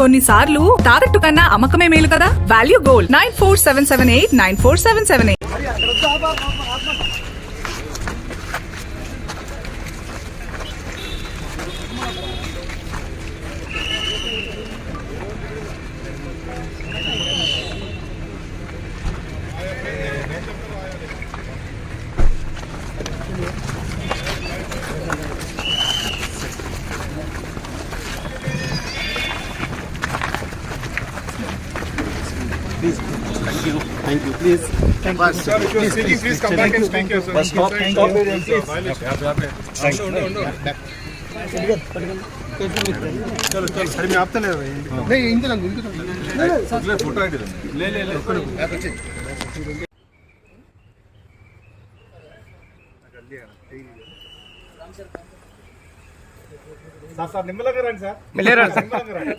కొన్నిసార్లు తాకట్టు కన్నా అమ్మకమే మేలు కదా? Value gold nine four seven seven eight nine four seven seven eight please thank you thank you please సరే మీ ఆపుతలేదు ఫోటో సార్ సార్ నిమ్మలంగా రండి సార్ నిమ్మలంగా రండి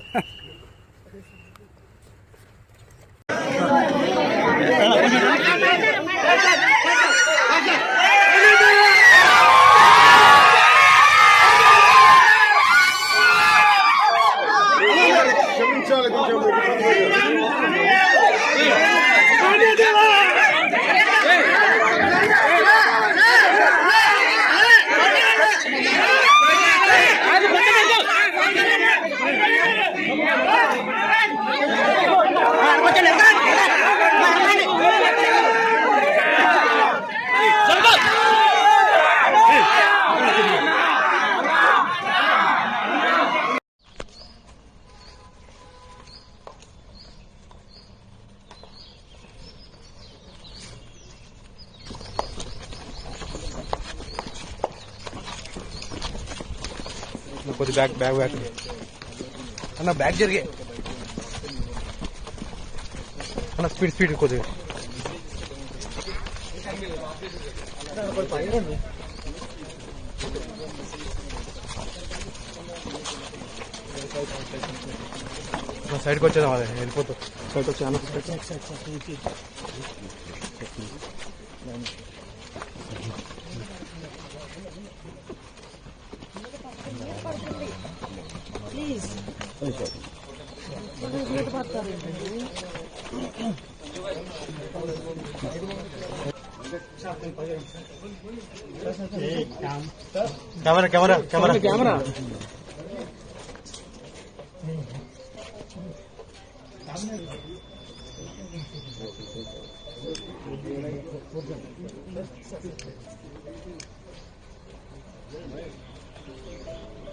క్షమించాలి కొంచెం కొద్ది బ్యాగ్ బ్యాగ్ బ్యాగ్ అన్న బ్యాగ్ జరిగే అన్న స్పీడ్ స్పీడ్ కొద్దిగా సైడ్కి వచ్చేదాం అదే వెళ్ళిపోతాం సైడ్ వచ్చి camera camera camera camera Thank you.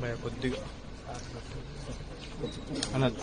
భయ కొద్దిగా. అన్నది.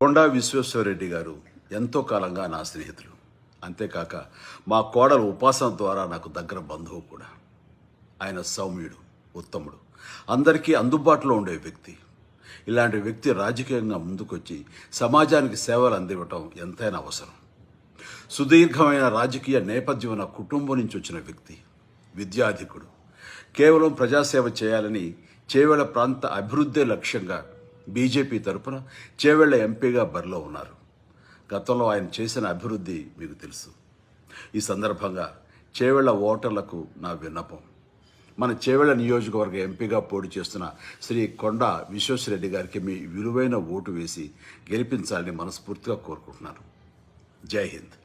కొండా విశ్వేశ్వరరెడ్డి గారు ఎంతో కాలంగా నా స్నేహితులు. అంతేకాక మా కోడలు ఉపాసన ద్వారా నాకు దగ్గర బంధువు కూడా. ఆయన సౌమ్యుడు ఉత్తముడు. అందరికీ అందుబాటులో ఉండే వ్యక్తి. ఇలాంటి వ్యక్తి రాజకీయంగా ముందుకొచ్చి సమాజానికి సేవలు అందివ్వటం ఎంతైనా అవసరం. సుదీర్ఘమైన రాజకీయ నేపథ్యం ఉన్న కుటుంబం నుంచి వచ్చిన వ్యక్తి విద్యాధికుడు. కేవలం ప్రజాసేవ చేయాలని చేవెళ్ళ ప్రాంత అభివృద్ధి లక్ష్యంగా బీజేపీ తరపున చేవేళ్ళ ఎంపీగా బరిలో ఉన్నారు. గతంలో ఆయన చేసిన అభివృద్ధి మీకు తెలుసు. ఈ సందర్భంగా చేవెళ్ళ ఓటర్లకు నా విన్నపం. మన చేవెళ్ళ నియోజకవర్గ ఎంపీగా పోటీ చేస్తున్న శ్రీ కొండ విశ్వేశ్వరరెడ్డి గారికి మీ విలువైన ఓటు వేసి గెలిపించాలని మనస్ఫూర్తిగా కోరుకుంటున్నాను. జై హింద్.